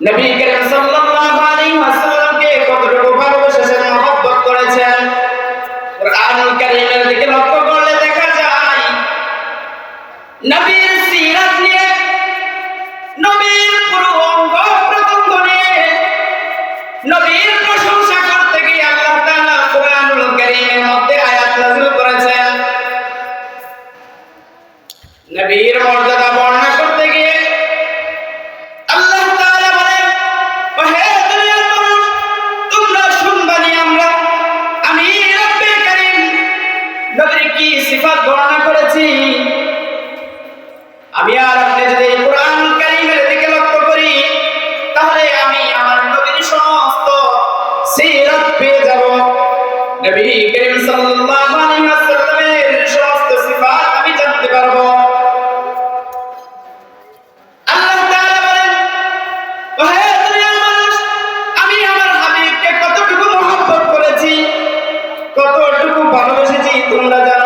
নবী করিম সাল্লাল্লাহু আলাইহি ওয়াসাল্লামকে কুরআনুল কারীমের দিকে লক্ষ্য করলে দেখা যায় নবীর সিরাত নিয়ে নবীর পুরো অঙ্গ প্রত্যঙ্গ আমি আর আপনি যদি কোরআন কারীমের দিকে লক্ষ্য করি, তাহলে আমি আমার নবীর সমস্ত সিরাত পেয়ে যাব। নবী করিম সাল্লাল্লাহু আলাইহি ওয়াসাল্লামের সমস্ত সিফাত আমি জানতে আল্লাহ তাআলা বলেন ও হে দুনিয়ার মানুষ, আমি আমার হাবিবকে কতটুকু মহব্বত করেছি, কতটুকু ভালোবেসেছি তোমরা জানো?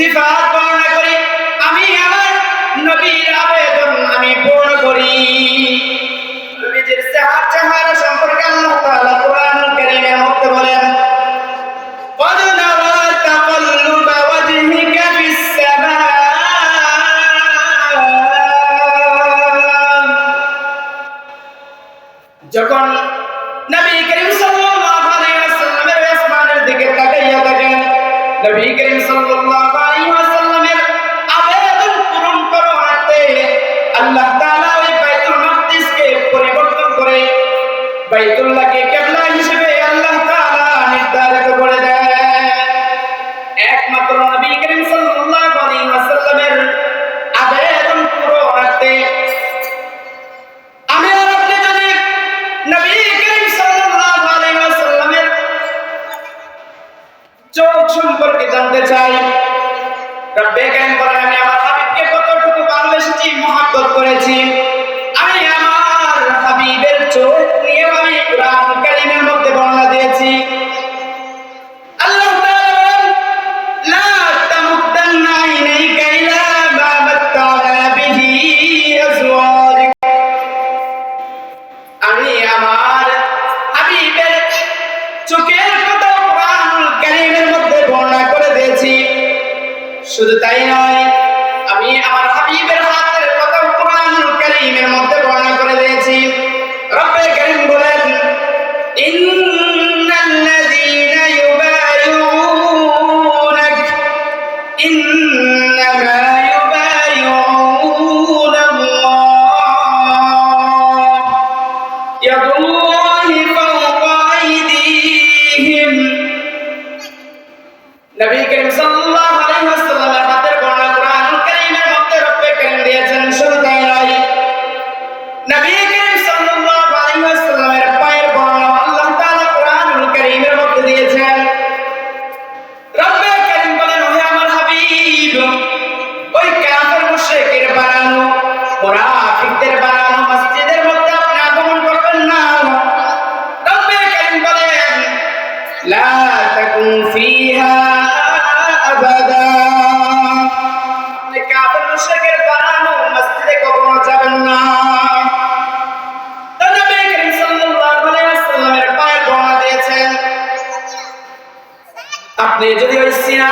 সিফাত বর্ণনা করি, আমি আমার নবীর আবেদন আমি করি। সম্পর্কে আল্লাহ তাআলা কোরআন বলেন যখন নবী করিম সাল্লাল্লাহু নবী করিম সাল্লাল্লাহু আলাইহি ওয়াসাল্লামের আবেদন পূরণ করাতে আল্লাহ তাআলা ওই বাইতুল মাকদিসকে পরিবর্তন করে বাইতুল্লাহকে চোখ সম্পর্কে জানতে চাই। রব্বে কারীম বলে আমি আমার হাবিবকে কতটুকু ভালোবেসেছি, মহাব্বত করেছি। আমি আমার হাবিবের চোখ শুধু তাই নয়, আমি আমার হাবিবের হাতের কথা কোরআনুল কারীমের মধ্যে বর্ণনা করে দিয়েছি। রব্বে কারীম বলেন, ইন্নাল্লাযীনা ইউবাইউনাক ইন্নামা নবী করিম সাল্লাল্লাহু আলাইহি ওয়াসাল্লামের আপনি যদি ওই সিনা